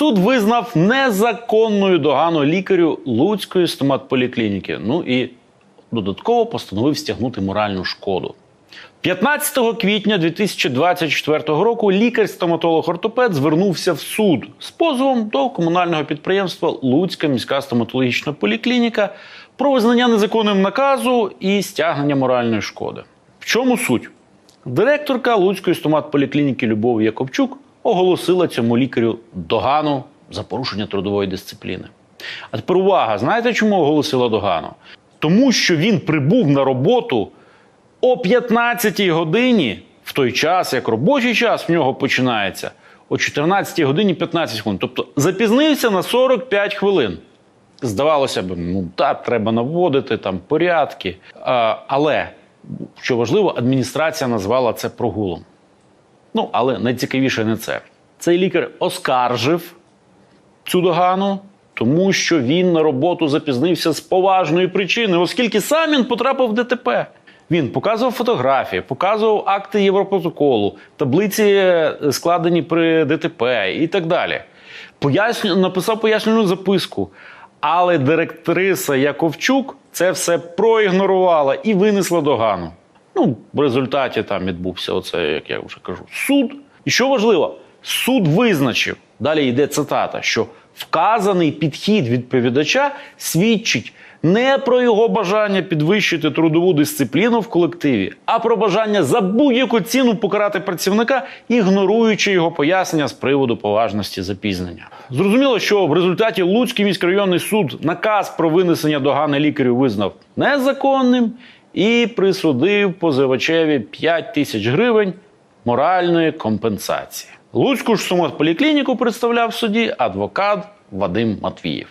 Суд визнав незаконною догану лікарю Луцької стоматполіклініки. Ну і додатково постановив стягнути моральну шкоду. 15 квітня 2024 року лікар-стоматолог-ортопед звернувся в суд з позовом до комунального підприємства Луцька міська стоматологічна поліклініка про визнання незаконним наказу і стягнення моральної шкоди. В чому суть? Директорка Луцької стоматполіклініки Любов Якобчук оголосила цьому лікарю догану за порушення трудової дисципліни. А тепер увага, знаєте, чому оголосила догану? Тому що він прибув на роботу о 15-й годині, в той час, як робочий час в нього починається, о 14-й годині 15 хвилин. Тобто запізнився на 45 хвилин. Здавалося б, ну так, треба наводити там порядки. А, але, що важливо, адміністрація назвала це прогулом. Ну, але найцікавіше не це. Цей лікар оскаржив цю догану, тому що він на роботу запізнився з поважної причини, оскільки сам він потрапив в ДТП. Він показував фотографії, показував акти Європротоколу, таблиці е, складені при ДТП і так далі. Поясню, написав пояснювальну записку. Але директриса Яковчук це все проігнорувала і винесла догану. Ну, в результаті там відбувся оце, як я вже кажу, суд. І що важливо, суд визначив, далі йде цитата, що вказаний підхід відповідача свідчить не про його бажання підвищити трудову дисципліну в колективі, а про бажання за будь-яку ціну покарати працівника, ігноруючи його пояснення з приводу поважності запізнення. Зрозуміло, що в результаті Луцький міськрайонний суд наказ про винесення догани лікарю визнав незаконним і присудив позивачеві 5 тисяч гривень моральної компенсації. Луцьку ж стоматполіклініку представляв в суді адвокат Вадим Матвієв.